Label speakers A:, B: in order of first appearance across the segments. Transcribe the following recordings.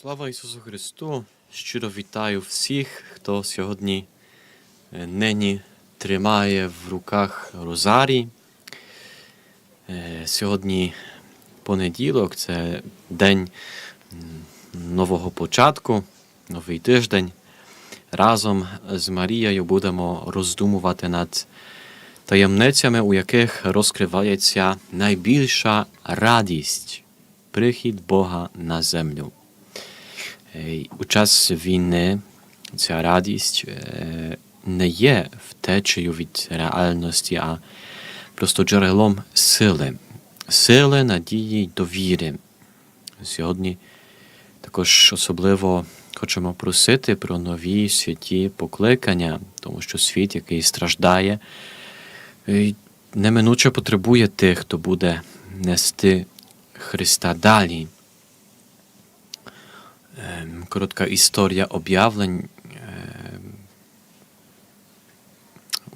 A: Слава Ісусу Христу! Щиро вітаю всіх, хто сьогодні е, нині тримає в руках Розарій. Е, Сьогодні понеділок, це день нового початку, новий тиждень. Разом з Марією будемо роздумувати над таємницями, у яких розкривається найбільша радість прихід Бога на землю. У час війни ця радість не є втечею від реальності, а просто джерелом сили, сили, надії довіри. Сьогодні також особливо хочемо просити про нові святі покликання, тому що світ, який страждає, неминуче потребує тих, хто буде нести Христа далі. Ем, Коротка історія об'явлень. ем,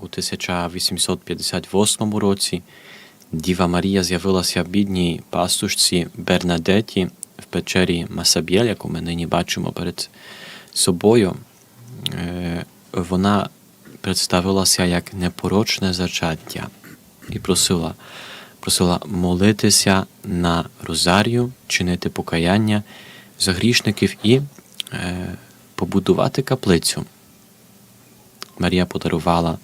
A: У 1858 році Діва Марія з'явилася в бідній пастушці Бернадеті в печері Масабєль, яку ми нині бачимо перед собою. Е, Вона представилася як непорочне зачаття і просила, просила молитися на розарію, чинити покаяння за грішників і е, побудувати каплицю. Марія подарувала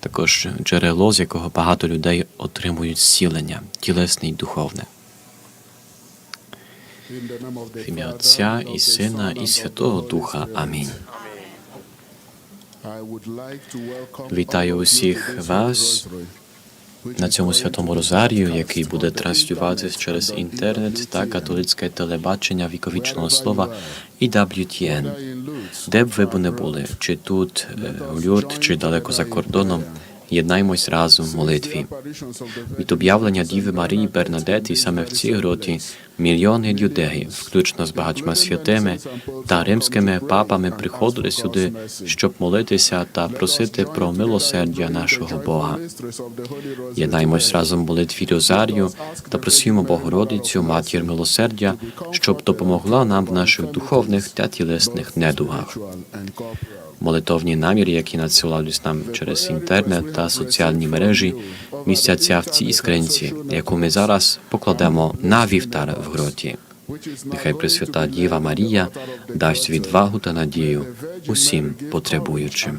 A: також джерело, з якого багато людей отримують зцілення, тілесне і духовне. В ім'я Отця і Сина, і Святого Духа. Амінь.
B: Вітаю усіх вас
A: на цьому святому розарію, який буде транслюватися через інтернет та католицьке телебачення віковічного слова і WTN. Де б ви не були, чи тут, е, у Люрт, чи далеко за кордоном, єднаймось разом в молитві. Від об'явлення Діви Марії Бернадети саме в цій гроті мільйони людей, включно з багатьма святими та римськими папами, приходили сюди, щоб молитися та просити про милосердя нашого Бога. Єднаймось разом в молитві Розарію та просимо Богородицю, матір милосердя, щоб допомогла нам в наших духовних та тілесних недугах. Молитовні наміри, які надсилались нам через інтернет та соціальні мережі, містяться в цій іскринці, яку ми зараз покладемо на вівтар в гроті. Нехай Пресвята Діва Марія дасть відвагу та надію усім потребуючим.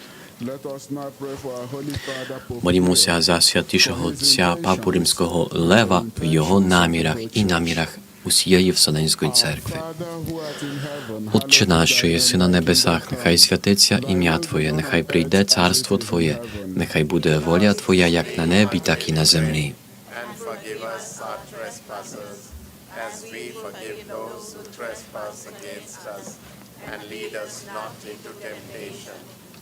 B: Let us now pray for our Holy Father, Pope
A: Молімося за святішого Отця Папу Римського Лева в його намірах і намірах усієї Вселенської церкви. Отче наш, що єси на небесах, нехай святиться ім'я Твоє, нехай прийде царство Твоє, нехай буде воля Твоя як на небі, так і на землі.
C: and forgive us our trespasses, as we forgive those who trespass against us. And lead us not into temptation,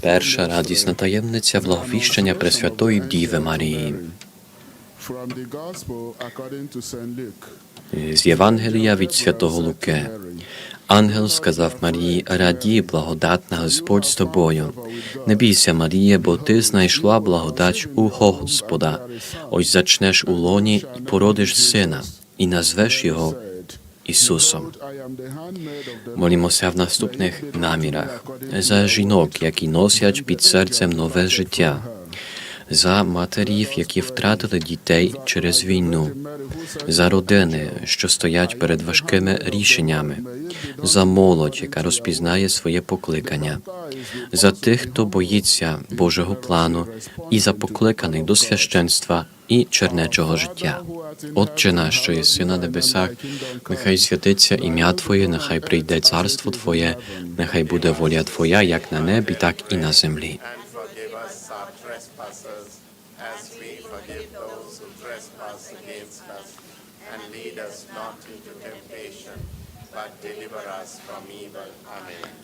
A: Перша радісна таємниця благовіщення Пресвятої Діви Марії. З Євангелія від Святого Луки. Ангел сказав Марії, раді, благодатна Господь з тобою. Не бійся, Марія, бо ти знайшла благодать у Господа. Ось зачнеш у лоні і породиш сина, і назвеш його Ісусом. молимося в наступних намірах за жінок, які носять під серцем нове жінок, за матерів, які втратили дітей через війну, за родини, що стоять перед важкими рішеннями, за молодь, яка розпізнає своє покликання, за тих, хто боїться Божого плану, і за покликаних до священства і чернечого життя. Отче наш, що єси на небесах, нехай святиться ім'я Твоє, нехай прийде царство Твоє, нехай буде воля Твоя, як на небі, так і на землі.
C: And forgive us our trespasses, as we forgive those who trespass against us. And lead us not into temptation, but deliver us from evil. Amen.
B: Hail Mary,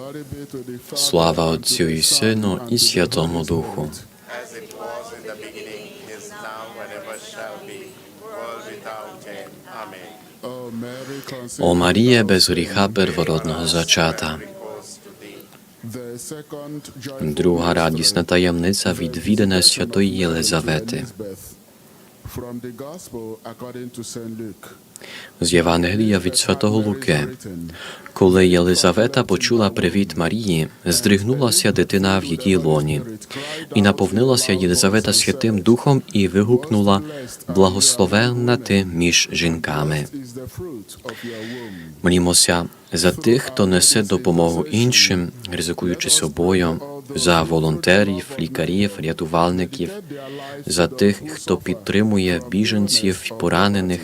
A: Слава Отцю і Сину, і Святому Духу. О Марія, без гріха первородного зачата. Друга радісна таємниця відвідане Святої Єлизавети. З Євангелія від Святого Луки. Коли Єлизавета почула привіт Марії, здригнулася дитина в її лоні, і наповнилася Єлизавета Святим Духом і вигукнула Благословенна ти між жінками. Молімося за тих, хто несе допомогу іншим, ризикуючи собою, за волонтерів, лікарів, рятувальників, за тих, хто підтримує біженців поранених,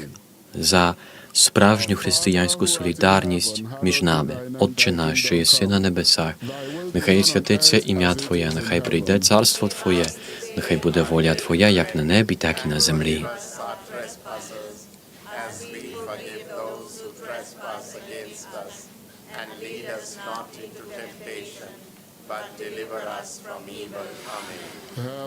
A: за справжню християнську солідарність між нами, Отче наш, що єси на небесах. Нехай святиться ім'я Твоє, нехай прийде царство Твоє, нехай буде воля Твоя, як на небі, так і на землі.
C: us our trespasses, as we forgive those who trespass against us. And lead us not into temptation, but deliver us from evil. Amen.
B: Hail Mary,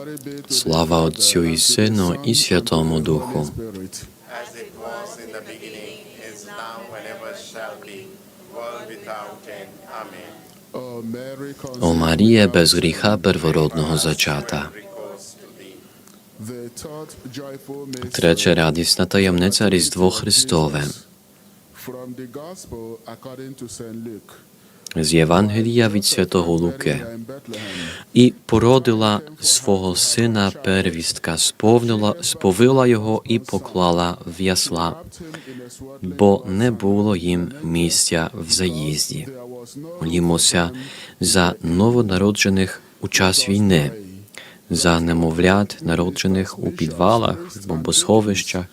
B: the
A: Слава Отцю і Сину, і Святому Духу. О Марія, без гріха первородного зачата. Третя радісна таємниця Різдво Христове. З Євангелія від Святого Луки. І породила свого сина первістка, сповнила, сповила його і поклала в ясла, бо не було їм місця в заїзді. Молімося за новонароджених у час війни, за немовлят, народжених у підвалах, в бомбосховищах,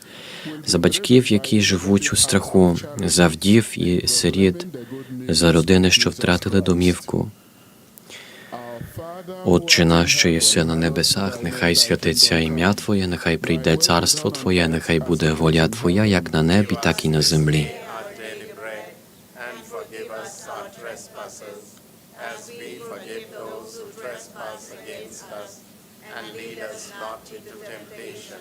A: за батьків, які живуть у страху, за вдів і сиріт, за родини, що втратили домівку. Отче наш, що єси на небесах, нехай святиться ім'я Твоє, нехай прийде царство Твоє, нехай буде воля Твоя, як на небі, так і на землі.
C: lead us not into temptation,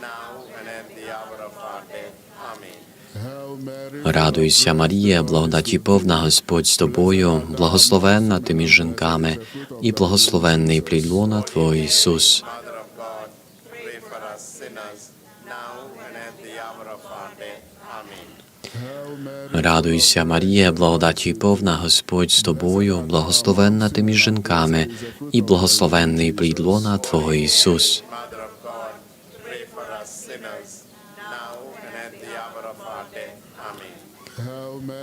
C: Now and at the hour of our death. Amen.
A: Радуйся, Марія, благодаті повна Господь з тобою, благословенна ти між жінками, і благословенний плід лона Твого Ісус. Радуйся, Марія, благодаті повна Господь з тобою, благословенна ти між жінками, і благословенний плід лона Твого Ісус.
C: Mother of God, pray for us sinners, now and at the hour of our death. Amen.
B: Hail Mary,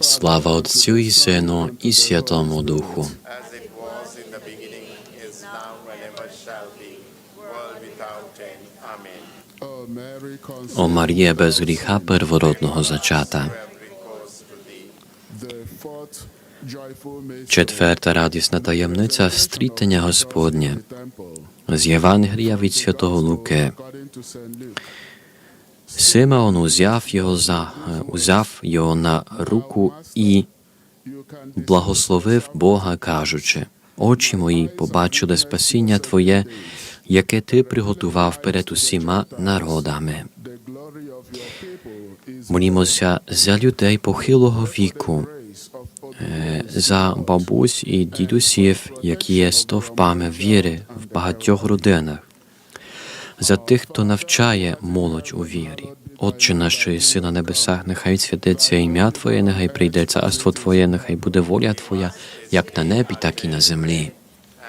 A: Слава Отцю і Сину, і Святому Духу. О Марія без гріха первородного зачата. Четверта радісна таємниця встрітення Господнє з Євангелія від святого Луки.
B: according to St. Luke.
A: Симеон узяв його за узяв його на руку і благословив Бога, кажучи: Очі мої побачили спасіння Твоє, яке ти приготував перед усіма народами. Молімося за людей похилого віку, за бабусь і дідусів, які є стовпами віри в багатьох родинах, за тих, хто навчає молодь у вірі. Отче наш, що єси на небесах, нехай святиться ім'я Твоє, нехай прийде царство Твоє, нехай буде воля Твоя, як на небі, так і на землі.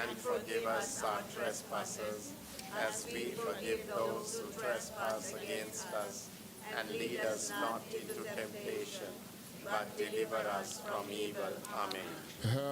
C: And forgive us our trespasses, as we forgive those who trespass against us. And lead us not into temptation, but deliver us from evil. Amen.
B: Hail Mary,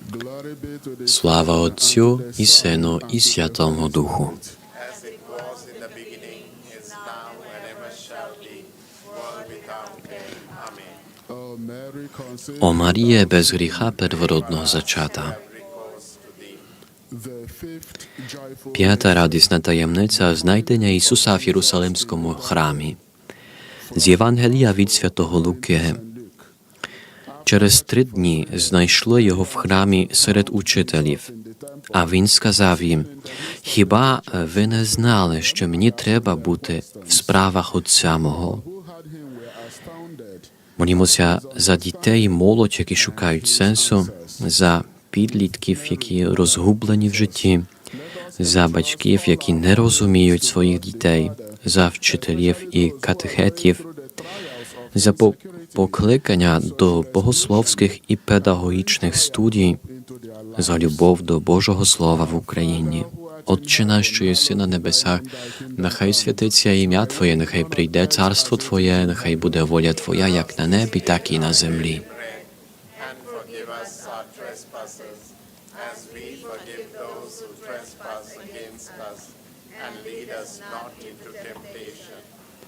B: the
A: Слава Отцю і Сину, і Святому Духу. О Маріє, без гріха первородного зачата. П'ята радісна таємниця знайдення Ісуса в Єрусалимському храмі. З Євангелія від святого Луки. Через три дні знайшли його в храмі серед учителів. А він сказав їм: Хіба ви не знали, що мені треба бути в справах Отця мого?
B: who had him were astounded.
A: Молімося за дітей молодь, які шукають сенсу, за підлітків, які розгублені в житті, за батьків, які не розуміють своїх дітей, за вчителів і катехетів, за покликання до богословських і педагогічних студій, за любов до Божого Слова в Україні. Отче наш, що єси на небесах, нехай святиться ім'я Твоє, нехай прийде царство Твоє, нехай буде воля Твоя, як на небі, так і на землі.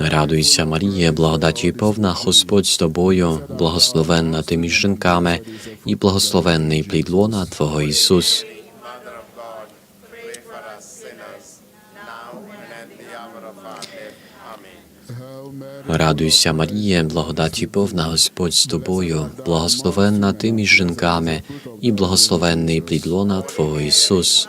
A: Радуйся, Марія, благодаті повна Господь з тобою, благословенна ти між жінками, і благословенний плід лона Твого Ісус. Радуйся, Марія, благодаті повна Господь з тобою, благословенна ти між жінками, і благословенний плід лона Твого Ісус.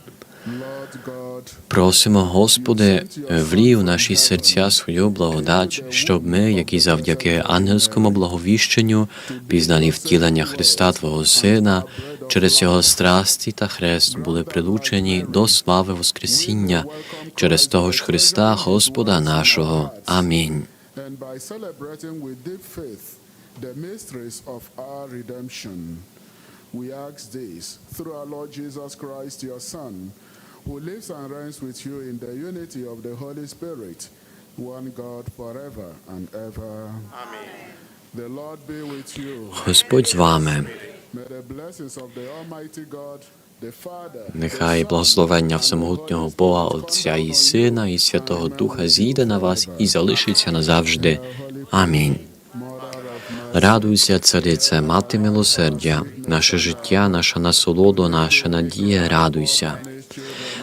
A: Просимо, Господи, влій у наші серця свою благодать, щоб ми, які завдяки ангельському благовіщенню, пізнали втілення Христа Твого Сина, через Його страсті та хрест були прилучені до слави Воскресіння, через того ж Христа, Господа нашого. Амінь.
B: we ask this through our Lord Jesus Christ, your Son, who lives and reigns with you in the unity of the Holy Spirit, one God forever and ever.
C: Amen.
B: The Lord be with you.
A: Господь з вами.
B: May the blessings of the Almighty God,
A: Нехай благословення всемогутнього Бога, Отця і Сина, і Святого Духа зійде на вас і залишиться назавжди. Амінь. Радуйся, царице, мати милосердя, наше життя, наша насолода, наша надія, радуйся.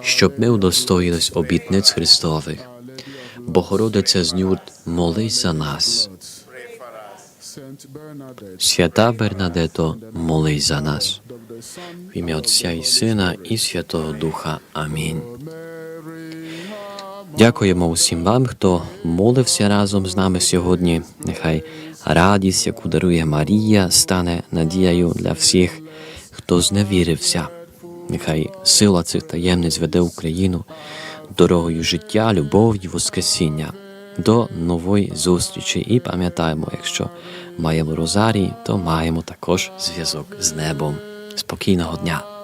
A: щоб ми удостоїлись обітниць Христових. Богородиця з Нюрд, молись за нас. Свята Бернадето, молись за нас. В ім'я Отця і Сина і Святого Духа. Амінь. Дякуємо усім вам, хто молився разом з нами сьогодні. Нехай радість, яку дарує Марія, стане надією для всіх, хто зневірився. Нехай сила цих таємниць веде Україну дорогою життя, любов'ю, воскресіння. До нової зустрічі. І пам'ятаємо, якщо маємо розарій, то маємо також зв'язок з небом. Спокійного дня!